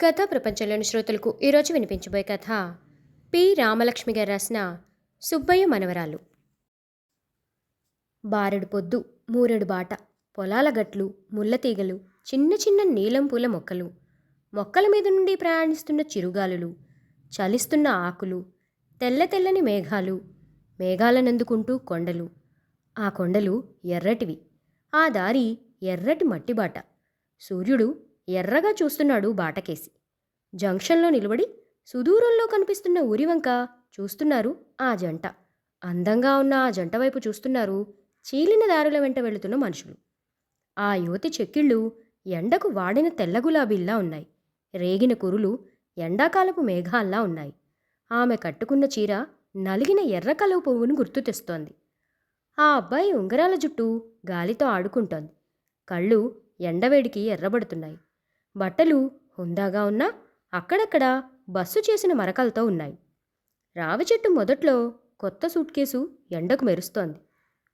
కథా ప్రపంచంలోని శ్రోతలకు ఈరోజు వినిపించబోయే కథ పి. రామలక్ష్మి గారు రాసిన సుబ్బయ్య మనవరాలు. బారెడు పొద్దు మూరెడు బాట పొలాల గట్లు ముళ్ళతీగలు చిన్న చిన్న నీలం పూల మొక్కలు మొక్కల మీద నుండి ప్రయాణిస్తున్న చిరుగాలులు చలిస్తున్న ఆకులు తెల్ల తెల్లని మేఘాలు మేఘాలనందుకుంటూ కొండలు. ఆ కొండలు ఎర్రటివి. ఆ దారి ఎర్రటి మట్టి బాట సూర్యుడు ఎర్రగా చూస్తున్నాడు బాటకేసి. జంక్షన్లో నిలబడి సుదూరంలో కనిపిస్తున్న ఉరివంక చూస్తున్నారు ఆ జంట. అందంగా ఉన్న ఆ జంట వైపు చూస్తున్నారు చీలిన దారుల వెంట వెళుతున్న మనుషులు. ఆ యువతి చెక్కిళ్ళు ఎండకు వాడిన తెల్ల గులాబీల్లా ఉన్నాయి. రేగిన కురులు ఎండాకాలపు మేఘాల్లా ఉన్నాయి. ఆమె కట్టుకున్న చీర నలిగిన ఎర్ర కలువ పువ్వును గుర్తు తెస్తోంది. ఆ అబ్బాయి ఉంగరాల జుట్టు గాలితో ఆడుకుంటోంది. కళ్ళు ఎండవేడికి ఎర్రబడుతున్నాయి. బట్టలు హుందాగా ఉన్నా అక్కడక్కడ బస్సు చేసిన మరకలతో ఉన్నాయి. రావి చెట్టు మొదట్లో కొత్త సూట్ కేసు ఎండకు మెరుస్తోంది.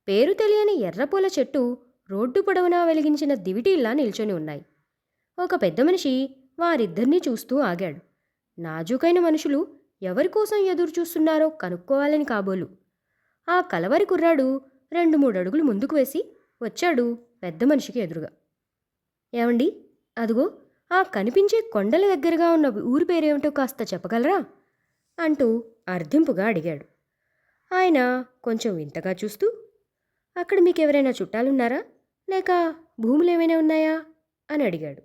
పేరు తెలియని ఎర్రపూల చెట్టు రోడ్డు పొడవునా వెలిగించిన దివిటీల్లా నిల్చొని ఉన్నాయి. ఒక పెద్ద మనిషి వారిద్దరినీ చూస్తూ ఆగాడు. నాజూకైన మనుషులు ఎవరి కోసం ఎదురు చూస్తున్నారో కనుక్కోవాలని కాబోలు. ఆ కలవరి కుర్రాడు రెండు మూడు అడుగులు ముందుకు వేసి వచ్చాడు పెద్ద మనిషికి ఎదురుగా. ఏమండి? అదిగో ఆ కనిపించే కొండల దగ్గరగా ఉన్న ఊరి పేరేమిటో కాస్త చెప్పగలరా? అంటూ అర్థింపుగా అడిగాడు. ఆయన కొంచెం వింతగా చూస్తూ అక్కడ మీకు ఎవరైనా చుట్టాలున్నారా? లేక భూములు ఏమైనా ఉన్నాయా? అని అడిగాడు.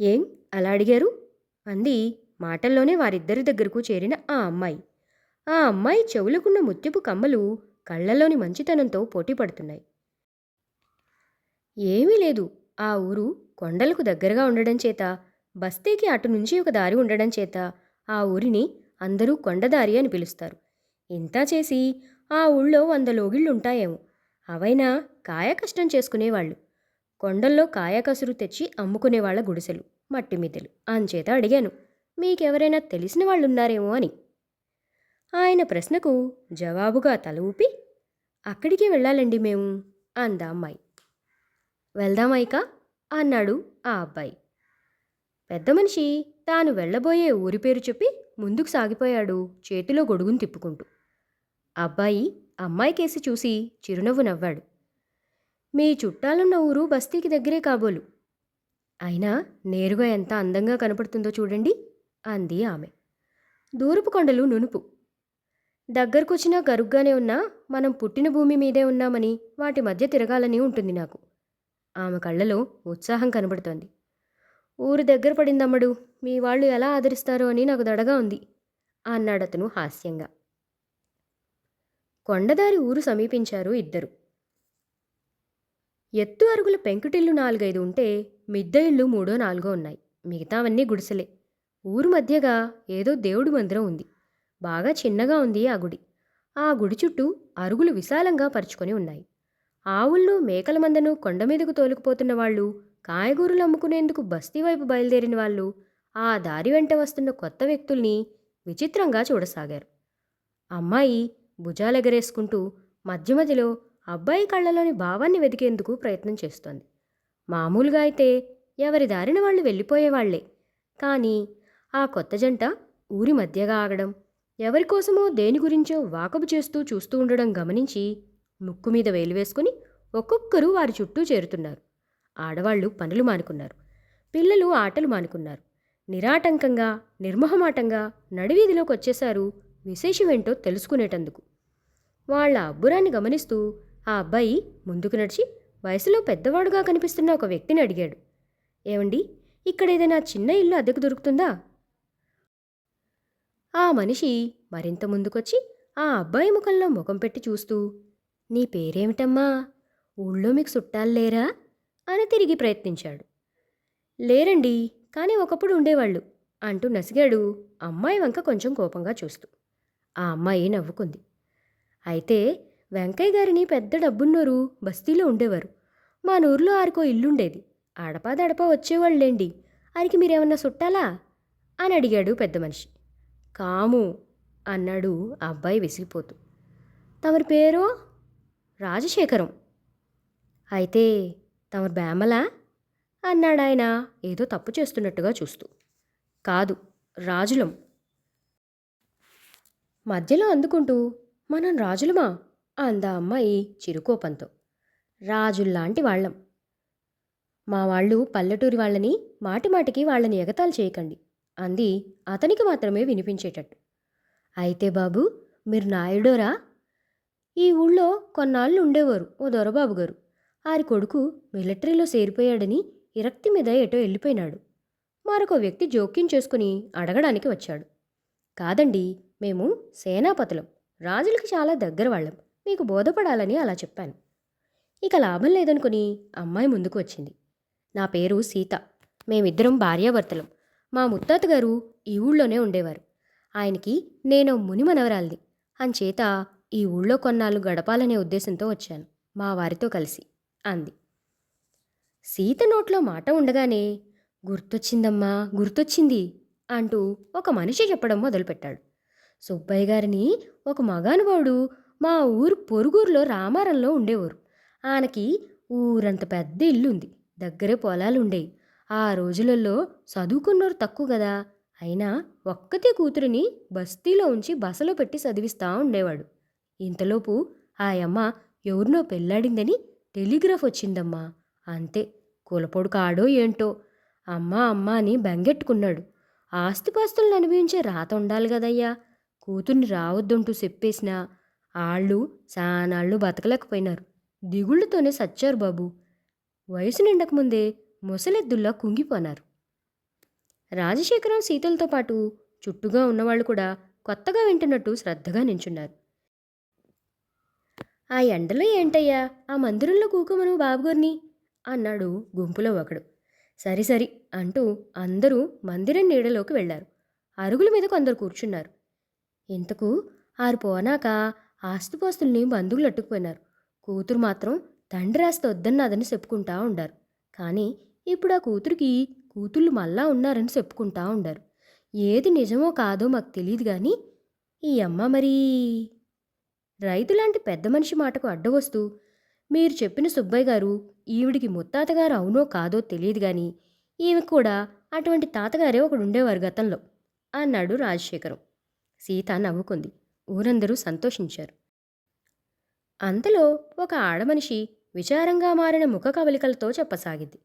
ఏం? అలా అడిగారు? అంది మాటల్లోనే వారిద్దరి దగ్గరకు చేరిన ఆ అమ్మాయి. ఆ అమ్మాయి చెవులకున్న ముత్యపు కమ్మలు కళ్ళలోని మంచితనంతో పోటీ పడుతున్నాయి ఏమీ లేదు. ఆ ఊరు కొండలకు దగ్గరగా ఉండడం చేత బస్తీకి అటు నుంచి ఒక దారి ఉండడం చేత ఆ ఊరిని అందరూ కొండదారి అని పిలుస్తారు. ఇంతా చేసి ఆ ఊళ్ళో వంద లోగిళ్ళుంటాయేమో. అవైనా కాయ కష్టం చేసుకునేవాళ్ళు. కొండల్లో కాయ కసురు తెచ్చి అమ్ముకునేవాళ్ళ గుడిసెలు మట్టి మిద్దెలు అంచేత అడిగాను. మీకెవరైనా తెలిసిన వాళ్ళున్నారేమో అని. ఆయన ప్రశ్నకు జవాబుగా తల ఊపి అక్కడికి వెళ్ళాలండి మేము అందా అమ్మాయి. వెళ్దామైకా అన్నాడు ఆ అబ్బాయి. పెద్ద మనిషి తాను వెళ్ళబోయే ఊరి పేరు చెప్పి ముందుకు సాగిపోయాడు చేతిలో గొడుగును తిప్పుకుంటూ. అబ్బాయి అమ్మాయికేసి చూసి చిరునవ్వు నవ్వాడు. మీ చుట్టాలున్న ఊరు బస్తీకి దగ్గరే కాబోలు. అయినా నేరుగా ఎంత అందంగా కనపడుతుందో చూడండి అంది ఆమె. దూరపు కొండలు నునుపు. దగ్గరకొచ్చినా గరుగ్గానే ఉన్నా మనం పుట్టిన భూమి మీదే ఉన్నామని వాటి మధ్య తిరగాలని ఉంటుంది నాకు. ఆమె కళ్ళలో ఉత్సాహం కనబడుతోంది. ఊరు దగ్గర పడిందమ్మడు మీ వాళ్ళు ఎలా ఆదరిస్తారో అని నాకు దడగా ఉంది అన్నాడతను హాస్యంగా. కొండదారి ఊరు సమీపించారు ఇద్దరు. ఎత్తు అరుగుల పెంకుటిల్లు నాలుగైదు ఉంటే మిద్దె ఇళ్ళు మూడో నాలుగో ఉన్నాయి. మిగతావన్నీ గుడిసెలే. ఊరు మధ్యగా ఏదో దేవుడి మందిరం ఉంది. బాగా చిన్నగా ఉంది ఆ గుడి. ఆ గుడి చుట్టూ అరుగులు విశాలంగా పరుచుకొని ఉన్నాయి. ఆవులను మేకల మందను కొండ మీదకు తోలుకుపోతున్న వాళ్ళు కాయగూరలు అమ్ముకునేందుకు బస్తీ వైపు బయలుదేరిన వాళ్ళు ఆ దారి వెంట వస్తున్న కొత్త వ్యక్తుల్ని విచిత్రంగా చూడసాగారు. అమ్మాయి భుజాలెగరేసుకుంటూ మధ్య మధ్యలో అబ్బాయి కళ్ళలోని భావాన్ని వెతికేందుకు ప్రయత్నం చేస్తోంది. మామూలుగా అయితే ఎవరి దారిన వాళ్ళు వెళ్ళిపోయేవాళ్ళే. కానీ ఆ కొత్త జంట ఊరి మధ్యగా ఆగడం ఎవరికోసమో దేని గురించో వాకబు చేస్తూ చూస్తూ ఉండడం గమనించి ముక్కు మీద వేలు వేసుకుని ఒక్కొక్కరు వారి చుట్టూ చేరుతున్నారు. ఆడవాళ్ళు పనులు మానుకున్నారు. పిల్లలు ఆటలు మానుకున్నారు. నిరాటంకంగా నిర్మహమాటంగా నడివీధిలోకి వచ్చేశారు విశేషమేంటో తెలుసుకునేటందుకు. వాళ్ళ అబ్బురాన్ని గమనిస్తూ ఆ అబ్బాయి ముందుకు నడిచి వయసులో పెద్దవాడుగా కనిపిస్తున్న ఒక వ్యక్తిని అడిగాడు. ఏమండి ఇక్కడ ఏదైనా చిన్న ఇల్లు అద్దెకు దొరుకుతుందా? ఆ మనిషి మరింత ముందుకొచ్చి ఆ అబ్బాయి ముఖంలో ముఖం పెట్టి చూస్తూ నీ పేరేమిటమ్మా? ఊళ్ళో మీకు చుట్టాలు లేరా? అని తిరిగి ప్రయత్నించాడు. లేరండి కానీ ఒకప్పుడు ఉండేవాళ్ళు. అంటూ నసిగాడు అమ్మాయి వంక కొంచెం కోపంగా చూస్తూ. ఆ అమ్మాయి నవ్వుకుంది. అయితే వెంకయ్య గారిని పెద్ద డబ్బున్నోరు బస్తీలో ఉండేవారు. మా నూరులో ఆరుకో ఇల్లుండేది. అడపా దడపా వచ్చేవాళ్ళేండి? ఆరికి మీరేమన్నా చుట్టాలా? అని అడిగాడు పెద్ద మనిషి. కాము అన్నాడు ఆ అబ్బాయి విసిగిపోతూ. తమరి పేరు? రాజశేఖరం. అయితే తమరు బేమలా అన్నాడాయన ఏదో తప్పు చేస్తున్నట్టుగా చూస్తూ. కాదు రాజులం. మధ్యలో అందుకుంటూ మనం రాజులమా? అందా అమ్మాయి చిరుకోపంతో. రాజుల్లాంటి వాళ్ళం. మా వాళ్ళు పల్లెటూరి వాళ్ళని మాటిమాటికి వాళ్ళని ఎగతాలు చేయకండి అంది అతనికి మాత్రమే వినిపించేటట్టు. అయితే బాబు మీరు నాయుడోరా? ఈ ఊళ్ళో కొన్నాళ్ళు ఉండేవారు ఓ దొరబాబు గారు. ఆరి కొడుకు మిలిటరీలో సేరిపోయాడని విరక్తి మీద ఎటో వెళ్ళిపోయినాడు. మరొక వ్యక్తి జోక్యం చేసుకుని అడగడానికి వచ్చాడు. కాదండి మేము సేనాపతులం. రాజులకి చాలా దగ్గర వాళ్ళం. మీకు బోధపడాలని అలా చెప్పాను. ఇక లాభం లేదనుకుని అమ్మాయి ముందుకు వచ్చింది. నా పేరు సీత. మేమిద్దరం భార్యాభర్తలం. మా ముత్తాత గారు ఈ ఊళ్ళోనే ఉండేవారు. ఆయనకి నేను ముని మనవరాల్ని అంచేత ఈ ఊళ్ళో కొన్నాళ్ళు గడపాలనే ఉద్దేశంతో వచ్చాను. మా వారితో కలిసి అంది. సీత నోట్లో మాట ఉండగానే గుర్తొచ్చిందమ్మా గుర్తొచ్చింది అంటూ ఒక మనిషి చెప్పడం మొదలుపెట్టాడు. సుబ్బయ్య గారిని ఒక మగానుభావుడు మా ఊరు పొరుగురులో రామారంలో ఉండేవారు. ఆయనకి ఊరంత పెద్ద ఇల్లుంది. దగ్గరే పొలాలు ఉండేవి ఆ రోజులలో చదువుకున్నోరు తక్కువ కదా అయినా ఒక్కతే కూతురిని బస్తీలో ఉంచి బసలో పెట్టి చదివిస్తూ ఉండేవాడు. ఇంతలోపు ఆయమ్మ ఎవరినో పెళ్ళాడిందని టెలిగ్రాఫ్ వచ్చిందమ్మా. అంతే కులపొడు కాడో ఏంటో. అమ్మ అమ్మ అని బెంగెట్టుకున్నాడు. ఆస్తిపాస్తులను అనుభవించే రాత ఉండాలి కదయ్యా. కూతుర్ని రావద్దంటూ చెప్పేసినా ఆళ్ళు సానాళ్ళు బతకలేకపోయినారు. దిగుళ్ళతోనే సచ్చారు బాబు. వయసు నిండకముందే ముసలెద్దుల్లా కుంగిపోనారు. రాజశేఖరం సీతలతో పాటు చుట్టుగా ఉన్నవాళ్ళు కూడా కొత్తగా వింటున్నట్టు శ్రద్ధగా నించున్నారు. ఆ ఎండలో ఏంటయ్యా? ఆ మందిరంలో కూకోమను బాబుగారిని? అన్నాడు గుంపులో ఒకడు. సరి సరి అంటూ అందరూ మందిరం నీడలోకి వెళ్ళారు. అరుగుల మీద కొందరు కూర్చున్నారు. ఇంతకు ఆరు పోనాక ఆస్తిపోస్తుల్ని బంధువులు అట్టుకుపోయినారు కూతురు మాత్రం తండ్రి రాస్తే వద్దన్నదని చెప్పుకుంటా ఉండారు. కానీ ఇప్పుడు ఆ కూతురికి కూతుళ్ళు మళ్ళా ఉన్నారని చెప్పుకుంటా ఉండారు. ఏది నిజమో కాదో మాకు తెలియదు కానీ ఈ అమ్మ మరీ రైతులాంటి పెద్ద మనిషి మాటకు అడ్డవస్తూ మీరు చెప్పిన సుబ్బయ్య గారు ఈవిడికి ముత్తాతగారు అవునో కాదో తెలియదు కానీ ఈమె కూడా అటువంటి తాతగారే ఒకడు ఉండేవారు గతంలో అన్నాడు రాజశేఖరం. సీత నవ్వుకుంది. ఊరందరూ సంతోషించారు. అంతలో ఒక ఆడమనిషి విచారంగా మారిన ముఖ కవలికలతో చెప్పసాగింది.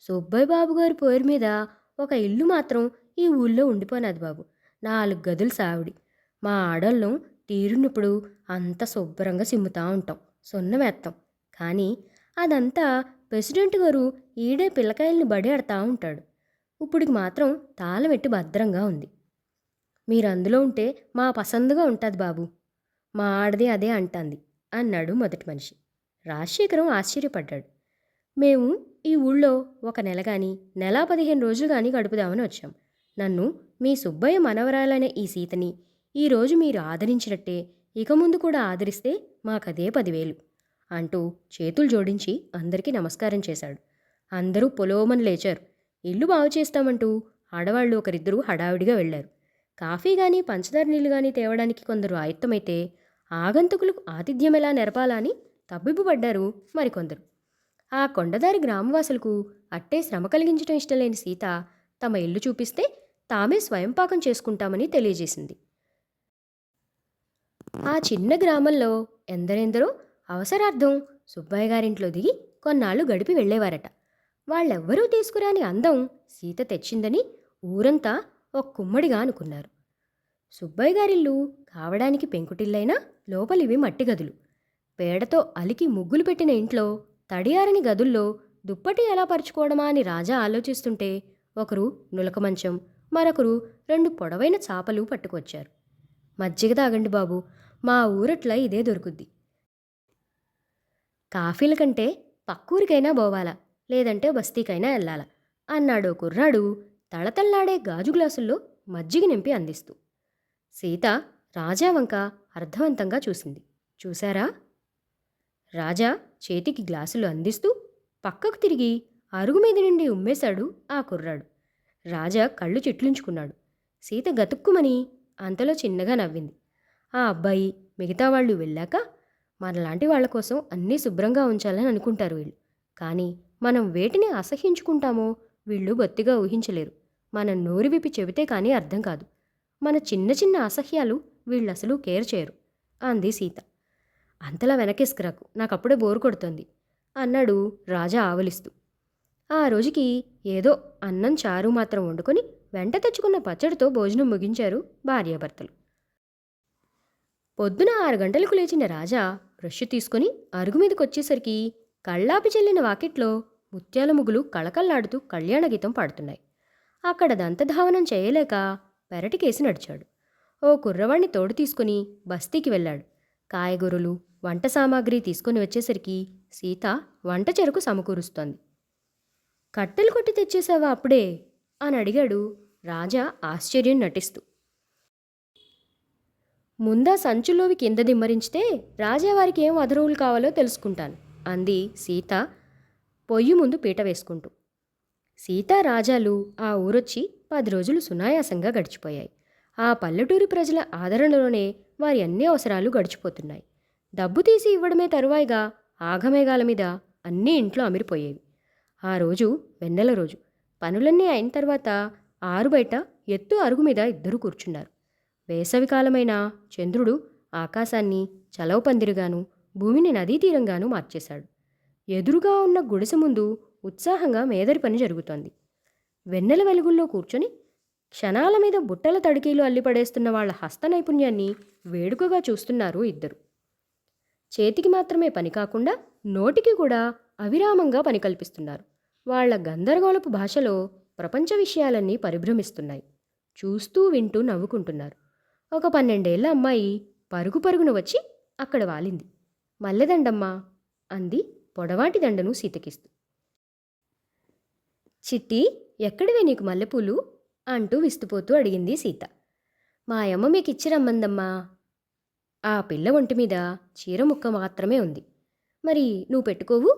సుబ్బయ్య బాబు గారి పేరు మీద ఒక ఇల్లు మాత్రం ఈ ఊళ్ళో ఉండిపోనాది బాబు. నాలుగు గదులు సావిడి. మా ఆడోళ్ళం తీరున్నప్పుడు అంత శుభ్రంగా సిమ్ముతూ ఉంటాం సున్నమేత్తాం కానీ అదంతా ప్రెసిడెంట్ గారు ఈడే పిల్లకాయల్ని బడి ఉంటాడు. ఇప్పుడికి మాత్రం తాళమెట్టి భద్రంగా ఉంది. మీరు అందులో ఉంటే మా పసందుగా ఉంటుంది బాబు. మా ఆడది అదే అంటాంది అన్నాడు మొదటి మనిషి. రాజశేఖరం ఆశ్చర్యపడ్డాడు. మేము ఈ ఊళ్ళో ఒక నెల కానీ నెలా పదిహేను రోజులు కానీ గడుపుదామని వచ్చాం. నన్ను మీ సుబ్బయ్య మనవరాలైన ఈ సీతని ఈరోజు మీరు ఆదరించినట్టే ఇక ముందు కూడా ఆదరిస్తే మాకదే పదివేలు అంటూ చేతులు జోడించి అందరికీ నమస్కారం చేశాడు. అందరూ పొలోమని లేచారు. ఇల్లు బాగు చేస్తామంటూ ఆడవాళ్ళు ఒకరిద్దరూ హడావిడిగా వెళ్ళారు. కాఫీ కానీ పంచదార నీళ్ళు కానీ తేవడానికి కొందరు ఆయత్తమైతే ఆగంతుకులకు ఆతిథ్యం ఎలా నెరపాలా అని తబ్బిబ్బుపడ్డారు మరికొందరు. ఆ కొండదారి గ్రామవాసులకు అట్టే శ్రమ కలిగించడం ఇష్టం లేని సీత తమ ఇల్లు చూపిస్తే తామే స్వయంపాకం చేసుకుంటామని తెలియజేసింది. ఆ చిన్న గ్రామంలో ఎందరెందరో అవసరార్థం సుబ్బయ్య గారింట్లో దిగి కొన్నాళ్ళు గడిపి వెళ్ళేవారట. వాళ్ళెవ్వరూ తీసుకురాని అందం సీత తెచ్చిందని ఊరంతా ఒక కుమ్మడిగా అనుకున్నారు. సుబ్బయ్య గారిల్లు కావడానికి పెంకుటిల్లైనా లోపలివి మట్టి గదులు పేడతో అలికి ముగ్గులు పెట్టిన ఇంట్లో తడియారని గదుల్లో దుప్పటి ఎలా పరుచుకోవడమా అని రాజా ఆలోచిస్తుంటే ఒకరు నులక మంచం మరొకరు రెండు పొడవైన చాపలు పట్టుకొచ్చారు. మజ్జిగ తాగండి బాబు మా ఊరట్ల ఇదే దొరుకుద్ది. కాఫీల కంటే పక్కూరికైనా పోవాలా లేదంటే బస్తీకైనా వెళ్ళాలా అన్నాడు కుర్రాడు తళతళ్ళాడే గాజు గ్లాసుల్లో మజ్జిగ నింపి అందిస్తూ. సీత రాజా వంక అర్థవంతంగా చూసింది. చూశారా? రాజా చేతికి గ్లాసులు అందిస్తూ పక్కకు తిరిగి అరుగు మీద నుండి ఉమ్మేశాడు ఆ కుర్రాడు. రాజా కళ్ళు చిట్లించుకున్నాడు. సీత గతుక్కుమని అంతలో చిన్నగా నవ్వింది. ఆ అబ్బాయి మిగతా వాళ్ళు వెళ్ళాక మనలాంటి వాళ్ళ కోసం అన్నీ శుభ్రంగా ఉంచాలని అనుకుంటారు వీళ్ళు. కానీ మనం వేటిని అసహ్యించుకుంటామో వీళ్ళు బొత్తిగా ఊహించలేరు. మనం నోరు విప్పి చెబితే కానీ అర్థం కాదు. మన చిన్న చిన్న అసహ్యాలు వీళ్ళసలు కేర్ చేయరు. అంది సీత. అంతలా వెనకేసుకురాకు నాకప్పుడే బోరు కొడుతుంది అన్నాడు రాజా ఆవలిస్తూ. ఆ రోజుకి ఏదో అన్నం చారు మాత్రం వండుకొని వెంట తెచ్చుకున్న పచ్చడితో భోజనం ముగించారు భార్యాభర్తలు. పొద్దున ఆరు గంటలకు లేచిన రాజా బ్రష్ తీసుకుని అరుగు మీదకి వచ్చేసరికి కళ్ళాపి చెల్లిన వాకిట్లో ముత్యాల ముగ్గులు కళకళ్ళాడుతూ కళ్యాణ గీతం పాడుతున్నాయి. అక్కడ దంతధావనం చేయలేక పెరటికేసి నడిచాడు. ఓ కుర్రవాణ్ణి తోడు తీసుకుని బస్తీకి వెళ్ళాడు. కాయగూరలు వంట సామాగ్రి తీసుకుని వచ్చేసరికి సీత వంట చెరుకు సమకూరుస్తోంది. కట్టెలు కొట్టి తెచ్చేసావా అప్పుడే? అని అడిగాడు రాజా ఆశ్చర్యం నటిస్తూ. ముందా సంచులోవి కింద దిమ్మరించితే రాజావారికి ఏం అధరువులు కావాలో తెలుసుకుంటాను అంది సీత పొయ్యి ముందు పీట వేసుకుంటూ. సీతా రాజాలు ఆ ఊరొచ్చి పది రోజులు సునాయాసంగా గడిచిపోయాయి. ఆ పల్లెటూరి ప్రజల ఆదరణలోనే వారి అన్ని అవసరాలు గడిచిపోతున్నాయి. డబ్బు తీసి ఇవ్వడమే తరువాయిగా ఆగమేఘాల మీద అన్నీ ఇంట్లో అమిరిపోయేవి. ఆ రోజు వెన్నెల రోజు పనులన్నీ అయిన తర్వాత ఆరు బయట ఎత్తు అరుగు మీద ఇద్దరు కూర్చున్నారు. వేసవికాలమైన చంద్రుడు ఆకాశాన్ని చలవపందిరిగాను భూమిని నదీ తీరంగాను మార్చేశాడు. ఎదురుగా ఉన్న గుడిసె ముందు ఉత్సాహంగా మేదరి పని జరుగుతోంది. వెన్నెల వెలుగుల్లో కూర్చొని క్షణాల మీద బుట్టల తడికీలు అల్లిపడేస్తున్న వాళ్ళ హస్త నైపుణ్యాన్ని వేడుకగా చూస్తున్నారు ఇద్దరు. చేతికి మాత్రమే పని కాకుండా నోటికి కూడా అవిరామంగా పని కల్పిస్తున్నారు. వాళ్ళ గందరగోళపు భాషలో ప్రపంచ విషయాలన్నీ పరిభ్రమిస్తున్నాయి. చూస్తూ వింటూ నవ్వుకుంటున్నారు. ఒక పన్నెండేళ్ళ అమ్మాయి పరుగు పరుగున వచ్చి అక్కడ వాలింది. మల్లెదండమ్మా! అంది పొడవాటి దండను సీతకిస్తూ. చిట్టి ఎక్కడివే నీకు మల్లెపూలు? అంటూ విస్తుపోతూ అడిగింది సీత. మా అమ్మ మీకు ఇచ్చి రమ్మందమ్మా! ఆ పిల్ల ఒంటి మీద చీర ముక్క మాత్రమే ఉంది. మరి నువ్వు పెట్టుకోవు?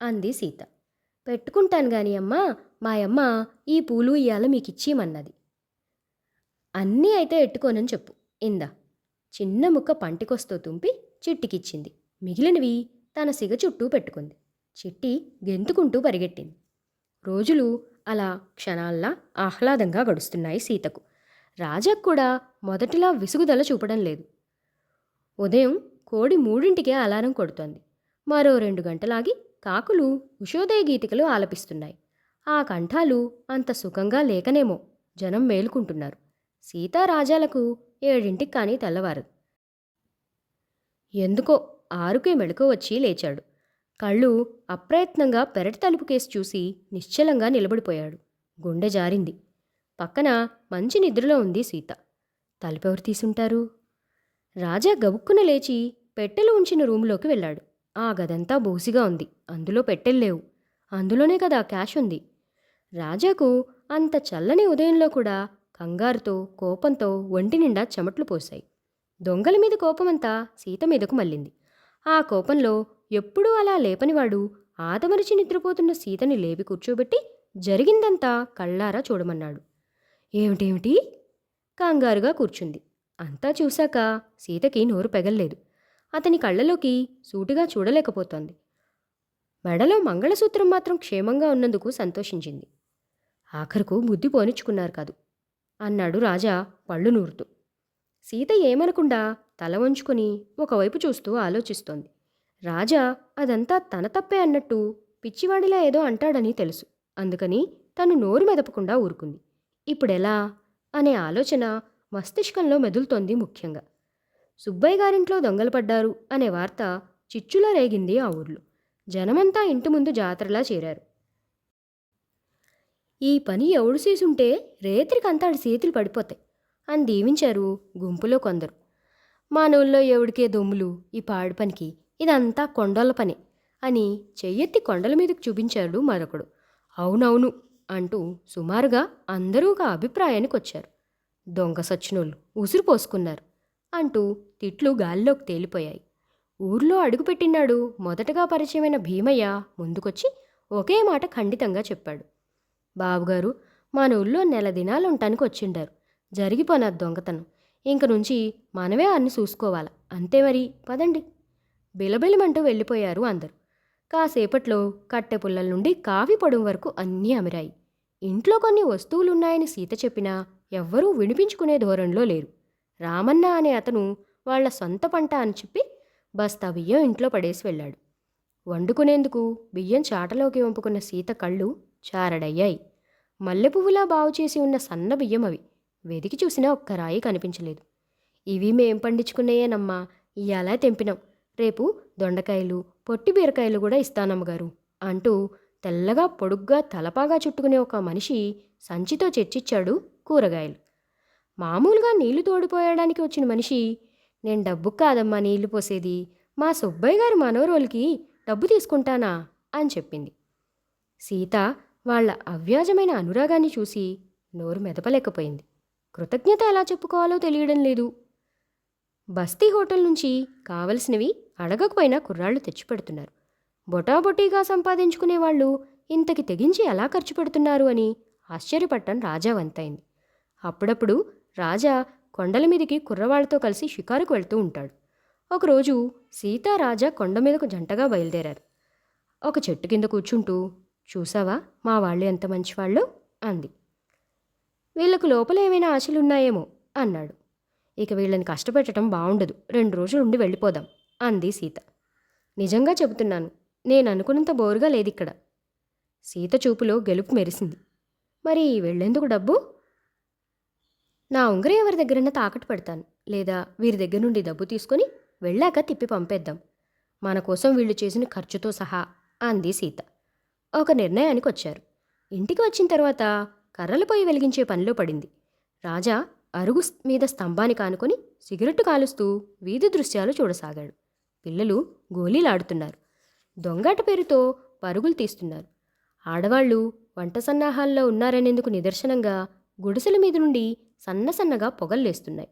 అంది సీత. పెట్టుకుంటాను గాని అమ్మా మా అమ్మ ఈ పూలు ఇయ్యాల మీకు ఇచ్చిమన్నది అన్నీ అయితే ఎట్టుకోనని చెప్పు. ఇందా. చిన్న ముక్క పంటికొస్తూ తుంపి చిట్టికిచ్చింది. మిగిలినవి తన సిగ చుట్టూ పెట్టుకుంది. చిట్టి గెంతుకుంటూ పరిగెట్టింది. రోజులు అలా క్షణాల్లా ఆహ్లాదంగా గడుస్తున్నాయి సీతకు. రాజాకు కూడా మొదటిలా విసుగుదల చూపడం లేదు. ఉదయం కోడి మూడింటికే అలారం కొడుతోంది. మరో రెండు గంటలాగి కాకులు ఉషోదయ గీతికలు ఆలపిస్తున్నాయి. ఆ కంఠాలు అంత సుఖంగా లేకనేమో జనం మేలుకుంటున్నారు. సీతారాజాలకు ఏడింటికి కానీ తెల్లవారదు ఎందుకో ఆరుకే మెళుకు వచ్చి లేచాడు. కళ్ళు అప్రయత్నంగా పెరటి తలుపు కేసు చూసి నిశ్చలంగా నిలబడిపోయాడు. గుండె జారింది. పక్కన మంచి నిద్రలో ఉంది సీత. తలుపెవరు తీసుంటారు? రాజా గబుక్కున లేచి పెట్టెలు ఉంచిన రూములోకి వెళ్ళాడు. ఆ గదంతా బోసిగా ఉంది. అందులో పెట్టెలు లేవు. అందులోనే కదా క్యాష్ ఉంది. రాజాకు అంత చల్లని ఉదయంలో కూడా కంగారుతో కోపంతో ఒంటి నిండా చెమట్లు పోశాయి. దొంగల మీద కోపమంతా సీత మీదకు మళ్ళింది. ఆ కోపంలో ఎప్పుడూ అలా లేపనివాడు ఆదమరిచి నిద్రపోతున్న సీతని లేపి కూర్చోబెట్టి జరిగిందంతా కళ్ళారా చూడమన్నాడు. ఏమిటేమిటి కంగారుగా కూర్చుంది. అంతా చూశాక సీతకి నోరు పెగల్లేదు. అతని కళ్ళలోకి సూటిగా చూడలేకపోతోంది. మెడలో మంగళసూత్రం మాత్రం క్షేమంగా ఉన్నందుకు సంతోషించింది. ఆఖరుకు బుద్ధి పోనిచ్చుకున్నారు కాదు. అన్నాడు రాజా పళ్ళు నూరుతూ. సీత ఏమనకుండా తల వంచుకొని ఒకవైపు చూస్తూ ఆలోచిస్తోంది. రాజా అదంతా తన తప్పే అన్నట్టు పిచ్చివాడిలా ఏదో అంటాడని తెలుసు. అందుకని తను నోరు మెదపకుండా ఊరుకుంది. ఇప్పుడెలా? అనే ఆలోచన మస్తిష్కంలో మెదులుతోంది ముఖ్యంగా. సుబ్బయ్య గారింట్లో దొంగలు పడ్డారు అనే వార్త చిచ్చులా రేగింది ఆ ఊర్లో. జనమంతా ఇంటి ముందు జాతరలా చేరారు. ఈ పని ఎవడు చేసుంటే రేత్రికంతాడి చేతులు పడిపోతాయి. అని దీవించారు గుంపులో కొందరు. మానవుల్లో ఎవడికే దొమ్ములు ఈ పాడు పనికి? ఇదంతా కొండల పనే అని చెయ్యెత్తి కొండల మీదకు చూపించాడు మరొకడు. అవునవును అంటూ సుమారుగా అందరూ ఒక అభిప్రాయానికి వచ్చారు. దొంగ సచ్చినోళ్ళు ఉసురు పోసుకున్నారు అంటూ తిట్లు గాల్లోకి తేలిపోయాయి. ఊర్లో అడుగుపెట్టినాడు మొదటగా పరిచయమైన భీమయ్య ముందుకొచ్చి ఒకే మాట ఖండితంగా చెప్పాడు. బాబుగారు మన ఊళ్ళో నెల దినాలు ఉండటానికి వచ్చిండారు జరిగిపోనా దొంగతనం. ఇంక నుంచి మనమే అన్ని చూసుకోవాలా. అంతే మరి పదండి. బిలబిలమంటూ వెళ్ళిపోయారు అందరూ. కాసేపట్లో కట్టె పుల్లల నుండి కావి పొడం వరకు అన్నీ అమిరాయి. ఇంట్లో కొన్ని వస్తువులున్నాయని సీత చెప్పినా ఎవ్వరూ వినిపించుకునే ధోరణిలో లేరు. రామన్న అనే అతను వాళ్ళ సొంత పంట అని చెప్పి బస్తా బియ్యం ఇంట్లో పడేసి వెళ్ళాడు. వండుకునేందుకు బియ్యం చాటలోకి వంపుకున్న సీత కళ్ళు చారడయ్యాయి. మల్లెపువ్వులా బాగు చేసి ఉన్న సన్న బియ్యం అవి వెదికి చూసినా ఒక్క రాయి కనిపించలేదు. ఇవి మేం పండించుకున్నాయేనమ్మా ఇలా తెంపినాం. రేపు దొండకాయలు పొట్టి బీరకాయలు కూడా ఇస్తానమ్మగారు అంటూ తెల్లగా పొడుగ్గా తలపాగా చుట్టుకునే ఒక మనిషి సంచితో చర్చిచ్చాడు కూరగాయలు. మామూలుగా నీళ్ళు తోడిపోయడానికి వచ్చిన మనిషి నేను డబ్బు కాదమ్మా నీళ్ళు పోసేది. మా సుబ్బయ్య గారి మనవరోళ్ళకి డబ్బు తీసుకుంటానా? అని చెప్పింది. సీత వాళ్ళ అవ్యాజమైన అనురాగాన్ని చూసి నోరు మెదపలేకపోయింది. కృతజ్ఞత ఎలా చెప్పుకోవాలో తెలియడం లేదు. బస్తీ హోటల్ నుంచి కావలసినవి అడగకపోయినా కుర్రాళ్ళు తెచ్చిపెడుతున్నారు. బొటాబొటీగా సంపాదించుకునే వాళ్ళు ఇంతకి తెగించి ఎలా ఖర్చు పెడుతున్నారు అని ఆశ్చర్యపట్టం రాజా వంతైంది. అప్పుడప్పుడు రాజా కొండల మీదకి కుర్రవాళ్ళతో కలిసి షికారుకు వెళ్తూ ఉంటాడు. ఒకరోజు సీతారాజా కొండ మీదకు జంటగా బయలుదేరారు. ఒక చెట్టు కింద కూర్చుంటూ చూసావా? మా వాళ్ళు ఎంత మంచివాళ్ళు? అంది. వీళ్ళకు లోపల ఏమైనా ఆశలున్నాయేమో? అన్నాడు. ఇక వీళ్ళని కష్టపెట్టడం బాగుండదు రెండు రోజులు ఉండి వెళ్ళిపోదాం అంది సీత. నిజంగా చెబుతున్నాను నేను అనుకున్నంత బోరుగా లేదిక్కడ. సీత చూపులో గెలుపు మెరిసింది. మరి వెళ్ళేందుకు డబ్బు? నా ఉంగరం ఎవరి దగ్గరన్నా తాకట్టు పెడతాను లేదా వీరి దగ్గర నుండి డబ్బు తీసుకొని వెళ్ళాక తిప్పి పంపేద్దాం. మన కోసం వీళ్ళు చేసిన ఖర్చుతో సహా అంది సీత. ఒక నిర్ణయానికి వచ్చారు. ఇంటికి వచ్చిన తర్వాత కర్రల పొయ్యి వెలిగించే పనిలో పడింది. రాజా అరుగు స్- మీద స్తంభాన్ని కానుకొని సిగరెట్టు కాలుస్తూ వీధి దృశ్యాలు చూడసాగాడు. పిల్లలు గోళీలాడుతున్నారు దొంగాట పేరుతో పరుగులు తీస్తున్నారు. ఆడవాళ్ళు వంట సన్నాహాల్లో ఉన్నారనేందుకు నిదర్శనంగా గుడిసెల మీద నుండి సన్న సన్నగా పొగల్లేస్తున్నాయి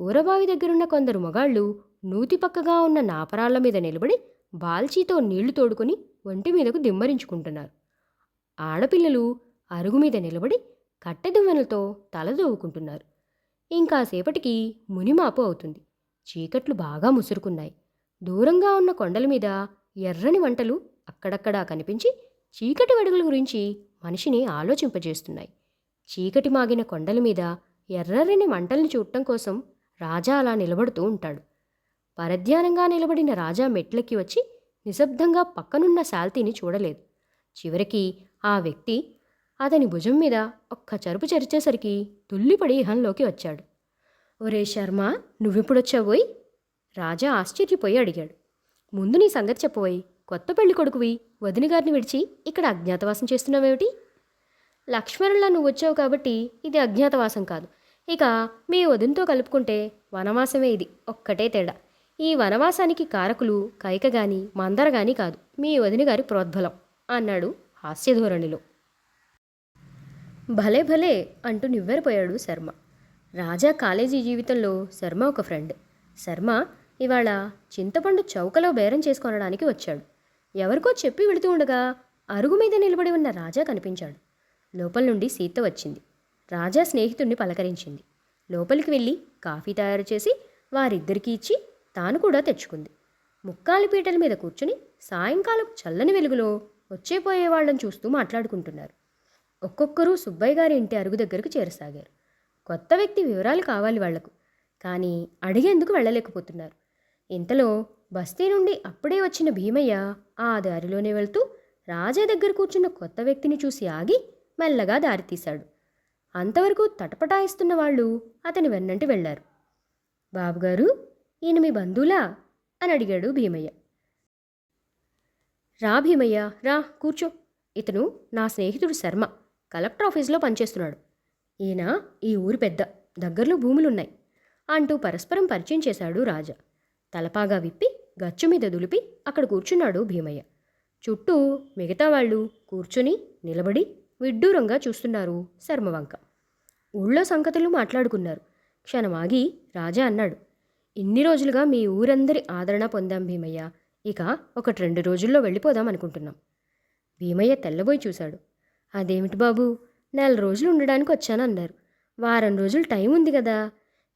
ఊరబావి దగ్గరున్న కొందరు మగాళ్ళు నూతిపక్కగా ఉన్న నాపరాళ్ళ మీద నిలబడి బాల్చీతో నీళ్ళు తోడుకొని ఒంటి మీదకు దిమ్మరించుకుంటున్నారు. ఆడపిల్లలు అరుగు మీద నిలబడి కట్టెదువ్వెనలతో తలదోవుకుంటున్నారు ఇంకాసేపటికి మునిమాపు అవుతుంది. చీకట్లు బాగా ముసురుకున్నాయి. దూరంగా ఉన్న కొండల మీద ఎర్రని వంటలు అక్కడక్కడా కనిపించి చీకటి వెడుగుల గురించి మనిషిని ఆలోచింపజేస్తున్నాయి. చీకటి మాగిన కొండల మీద ఎర్రని మంటల్ని చూడటం కోసం రాజా అలా నిలబడుతూ ఉంటాడు. పరధ్యానంగా నిలబడిన రాజా మెట్లెక్కి వచ్చి నిశ్శబ్దంగా పక్కనున్న శాల్తీని చూడలేదు. చివరికి ఆ వ్యక్తి అతని భుజం మీద ఒక్క చరుపు చరిచేసరికి తుల్లిపడి ఇహంలోకి వచ్చాడు. ఒరే శర్మ నువ్విప్పుడొచ్చావోయ్? రాజా ఆశ్చర్యపోయి అడిగాడు. ముందు నీ సంగతి చెప్పబోయ్. కొత్త పెళ్ళి కొడుకువి వదిన గారిని విడిచి ఇక్కడ అజ్ఞాతవాసం చేస్తున్నావేమిటి? లక్ష్మణులా నువ్వు వచ్చావు కాబట్టి ఇది అజ్ఞాతవాసం కాదు. ఇక మీ వదినతో కలుపుకుంటే వనవాసమే ఇది. ఒక్కటే తేడా. ఈ వనవాసానికి కారకులు కైక మందరగాని కాదు. మీ వదిన గారి ప్రోద్బలం అన్నాడు హాస్యధోరణిలో భలే భలే అంటూ నివ్వెరపోయాడు శర్మ. రాజా కాలేజీ జీవితంలో శర్మ ఒక ఫ్రెండ్. శర్మ ఇవాళ చింతపండు చౌకలో బేరం చేసుకొనడానికి వచ్చాడు. ఎవరికో చెప్పి వెళుతూ ఉండగా అరుగు మీద నిలబడి ఉన్న రాజా కనిపించాడు. లోపల నుండి సీత వచ్చింది. రాజా స్నేహితుణ్ణి పలకరించింది. లోపలికి వెళ్ళి కాఫీ తయారు చేసి వారిద్దరికీ ఇచ్చి తాను కూడా తెచ్చుకుంది. ముక్కాలి పీటల మీద కూర్చుని సాయంకాలం చల్లని వెలుగులో వచ్చేపోయే వాళ్ళని చూస్తూ మాట్లాడుకుంటున్నారు. ఒక్కొక్కరు సుబ్బయ్య గారి ఇంటి అరుగు దగ్గరకు చేరసాగారు. కొత్త వ్యక్తి వివరాలు కావాలి వాళ్ళకు కానీ అడిగేందుకు వెళ్ళలేకపోతున్నారు. ఇంతలో బస్తీ నుండి అప్పుడే వచ్చిన భీమయ్య ఆ దారిలోనే వెళ్తూ రాజా దగ్గర కూర్చున్న కొత్త వ్యక్తిని చూసి ఆగి మెల్లగా దారి తీశాడు అంతవరకు తటపటాయిస్తున్న వాళ్ళు అతని వెన్నంటి వెళ్ళారు. బాబుగారు ఈయన మీ బంధువులా? అని అడిగాడు భీమయ్య. రా భీమయ్య రా కూర్చో. ఇతను నా స్నేహితుడు శర్మ. కలెక్టర్ ఆఫీస్లో పనిచేస్తున్నాడు. ఈయన ఈ ఊరి పెద్ద. దగ్గరలో భూములున్నాయి. అంటూ పరస్పరం పరిచయం చేశాడు రాజా. తలపాగా విప్పి గచ్చు మీద దులిపి అక్కడ కూర్చున్నాడు భీమయ్య. చుట్టూ మిగతా వాళ్ళు కూర్చుని నిలబడి విడ్డూరంగా చూస్తున్నారు శర్మవంక. ఊళ్ళో సంగతులు మాట్లాడుకున్నారు. క్షణమాగి రాజా అన్నాడు. ఇన్ని రోజులుగా మీ ఊరందరి ఆదరణ పొందాం భీమయ్య. ఇక ఒకటి రెండు రోజుల్లో వెళ్ళిపోదాం అనుకుంటున్నాం. భీమయ్య తెల్లబోయి చూశాడు. అదేమిటి బాబు? నెల రోజులు ఉండడానికి వచ్చానన్నారు. వారం రోజులు టైం ఉంది కదా.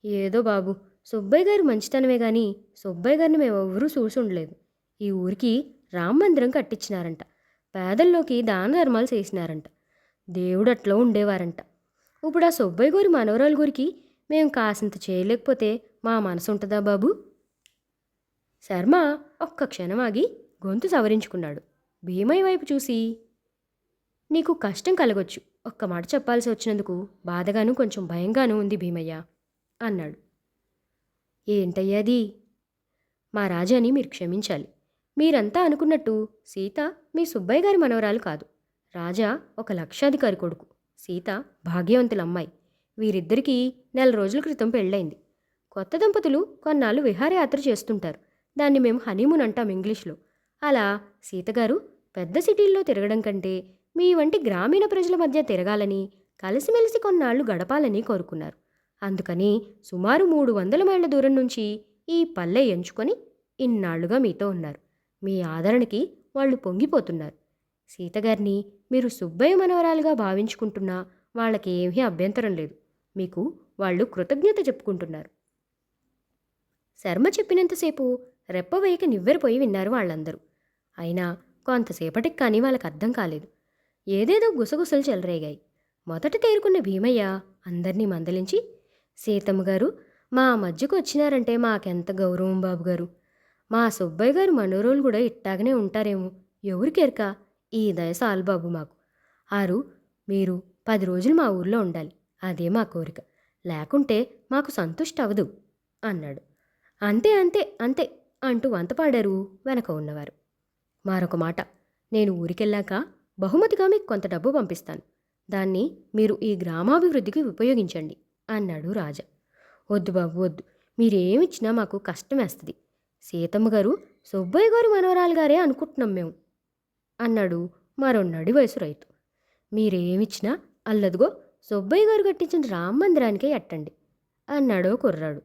ఏదో బాబు సుబ్బయ్య గారు మంచితనమే కానీ సుబ్బయ్య గారిని మేము ఎవరూ చూసి ఉండలేదు ఈ ఊరికి రామ మందిరం కట్టించినారంట. పేదల్లోకి దాన ధర్మాలు చేసినారంట. దేవుడట్లో ఉండేవారంట. ఇప్పుడు ఆ సుబ్బయ్య గారి మనవరాలు గురికి మేము కాసింత చేయలేకపోతే మా మనసు ఉంటుందా బాబు? శర్మ ఒక్క క్షణం ఆగి గొంతు సవరించుకున్నాడు. భీమయ్య వైపు చూసి నీకు కష్టం కలగొచ్చు. ఒక్క మాట చెప్పాల్సి వచ్చినందుకు బాధగాను కొంచెం భయంగానూ ఉంది భీమయ్య అన్నాడు. ఏంటయ్యాది మా రాజాని మీరు క్షమించాలి. మీరంతా అనుకున్నట్టు సీత మీ సుబ్బయ్య గారి మనవరాలు కాదు. రాజా ఒక లక్షాధికారి కొడుకు. సీత భాగ్యవంతుల అమ్మాయి వీరిద్దరికీ నెల రోజుల క్రితం పెళ్ళైంది కొత్త దంపతులు కొన్నాళ్ళు విహారయాత్ర చేస్తుంటారు. దాన్ని మేము హనీమూన్ అంటాం ఇంగ్లీష్లో. అలా సీతగారు పెద్ద సిటీల్లో తిరగడం కంటే మీ వంటి గ్రామీణ ప్రజల మధ్య తిరగాలని కలిసిమెలిసి కొన్నాళ్ళు గడపాలని కోరుకున్నారు. అందుకని సుమారు మూడు వందల మైళ్ళ దూరం నుంచి ఈ పల్లె ఎంచుకొని ఇన్నాళ్ళుగా మీతో ఉన్నారు. మీ ఆదరణకి వాళ్ళు పొంగిపోతున్నారు. సీతగారిని మీరు సుబ్బయ్య మనవరాలుగా భావించుకుంటున్నా వాళ్ళకి ఏమీ అభ్యంతరం లేదు. మీకు వాళ్ళు కృతజ్ఞత చెప్పుకుంటున్నారు. శర్మ చెప్పినంతసేపు రెప్పవేయక నివ్వెరపోయి విన్నారు వాళ్ళందరూ. అయినా కొంతసేపటికి కానీ వాళ్ళకి అర్థం కాలేదు. ఏదేదో గుసగుసలు చెలరేగాయి. మొదట తేరుకున్న భీమయ్య అందరినీ మందలించి సీతమ్మ గారు మా మధ్యకు వచ్చినారంటే మాకెంత గౌరవం బాబు గారు? మా సుబ్బయ్య గారు మనోరోలు కూడా ఇట్టాగనే ఉంటారేమో. ఎవరికెరక ఈ దయ సాలు బాబు మాకు. ఆరు మీరు పది రోజులు మా ఊర్లో ఉండాలి. అదే మా కోరిక. లేకుంటే మాకు సంతుష్టి అవదు అన్నాడు. అంతే అంతే అంతే అంటూ వంతపాడారు వెనక ఉన్నవారు. మరొక మాట నేను ఊరికెళ్ళాక బహుమతిగా మీకు కొంత డబ్బు పంపిస్తాను. దాన్ని మీరు ఈ గ్రామాభివృద్ధికి ఉపయోగించండి అన్నాడు రాజా. వద్దు బాబు వద్దు. మీరేమిచ్చినా మాకు కష్టమేస్తుంది. సీతమ్మ గారు సుబ్బయ్య గారు మనవరాలు గారే అనుకుంటున్నాం మేము అన్నాడు మరో వయసు రైతు. మీరేమిచ్చినా అల్లదుగో సుబ్బయ్య గారు కట్టించిన రామ మందిరానికే ఎట్టండి అన్నాడో కుర్రాడు.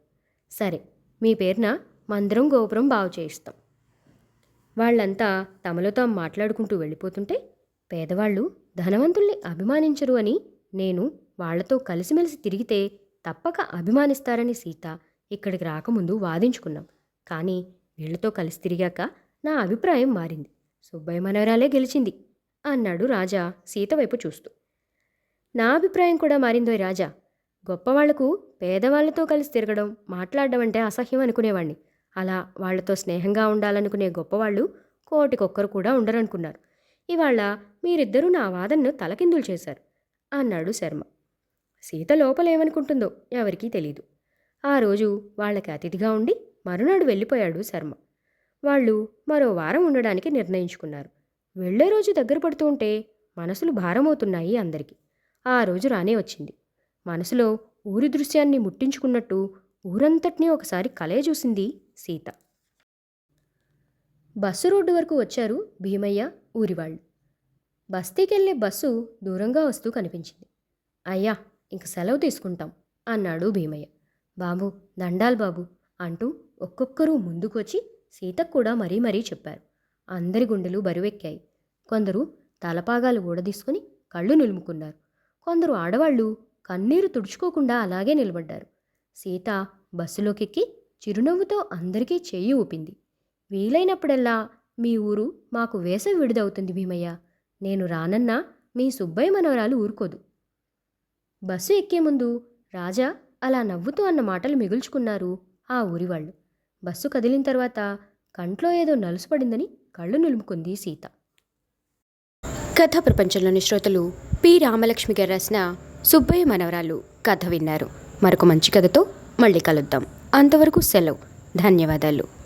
సరే మీ పేరున మందిరం గోపురం బాగు చేయిస్తాం. వాళ్ళంతా తమలో తాము మాట్లాడుకుంటూ వెళ్ళిపోతుంటే పేదవాళ్ళు ధనవంతుల్ని అభిమానించరు అని నేను వాళ్ళతో కలిసిమెలిసి తిరిగితే తప్పక అభిమానిస్తారని సీత ఇక్కడికి రాకముందు వాదించుకున్నాం. కానీ వీళ్ళతో కలిసి తిరిగాక నా అభిప్రాయం మారింది. సుబ్బయ్య మనవరాలే గెలిచింది అన్నాడు రాజా సీత వైపు చూస్తూ. నా అభిప్రాయం కూడా మారిందోయ్ రాజా. గొప్పవాళ్ళకు పేదవాళ్ళతో కలిసి తిరగడం మాట్లాడడం అంటే అసహ్యం అనుకునేవాణ్ణి. అలా వాళ్ళతో స్నేహంగా ఉండాలనుకునే గొప్పవాళ్ళు కోటికొక్కరు కూడా ఉండరనుకున్నారు. ఇవాళ మీరిద్దరూ నా వాదనను తలకిందులు చేశారు అన్నాడు శర్మ. సీత లోపలేమనుకుంటుందో ఎవరికీ తెలీదు. ఆ రోజు వాళ్ళకి అతిథిగా ఉండి మరునాడు వెళ్ళిపోయాడు శర్మ. వాళ్ళు మరో వారం ఉండడానికి నిర్ణయించుకున్నారు. వెళ్ళే రోజు దగ్గర పడుతూ ఉంటే మనసులు భారమవుతున్నాయి అందరికీ. ఆ రోజు రానే వచ్చింది. మనసులో ఊరి దృశ్యాన్ని ముట్టించుకున్నట్టు ఊరంతటినీ ఒకసారి కలయ చూసింది సీత. బస్సు రోడ్డు వరకు వచ్చారు భీమయ్య ఊరివాళ్ళు. బస్తీకెళ్ళే బస్సు దూరంగా వస్తూ కనిపించింది. అయ్యా ఇంక సెలవు తీసుకుంటాం అన్నాడు భీమయ్య. బాబు దండాల్ బాబు అంటూ ఒక్కొక్కరూ ముందుకు వచ్చి సీతకు కూడా మరీ మరీ చెప్పారు. అందరి గుండెలు బరువెక్కాయి. కొందరు తలపాగాలు ఊడదీసుకుని కళ్ళు నిలుముకున్నారు. కొందరు ఆడవాళ్ళు కన్నీరు తుడుచుకోకుండా అలాగే నిలబడ్డారు. సీత బస్సులోకెక్కి చిరునవ్వుతో అందరికీ చెయ్యి ఊపింది. వీలైనప్పుడల్లా మీ ఊరు మాకు వేసవి విడుదవుతుంది భీమయ్య. నేను రానన్నా మీ సుబ్బయ్య మనవరాలు ఊరుకోదు. బస్సు ఎక్కే ముందు రాజా అలా నవ్వుతూ అన్న మాటలు మిగుల్చుకున్నారు ఆ ఊరివాళ్ళు. బస్సు కదిలిన తర్వాత కంట్లో ఏదో నలుసుపడిందని కళ్ళు నిలుముకుంది సీత. కథ ప్రపంచంలోని శ్రోతలు పి రామలక్ష్మి గారు రాసిన సుబ్బయ్య మనవరాలు కథ విన్నారు. మరొక మంచి కథతో మళ్ళీ కలుద్దాం. అంతవరకు సెలవు. ధన్యవాదాలు.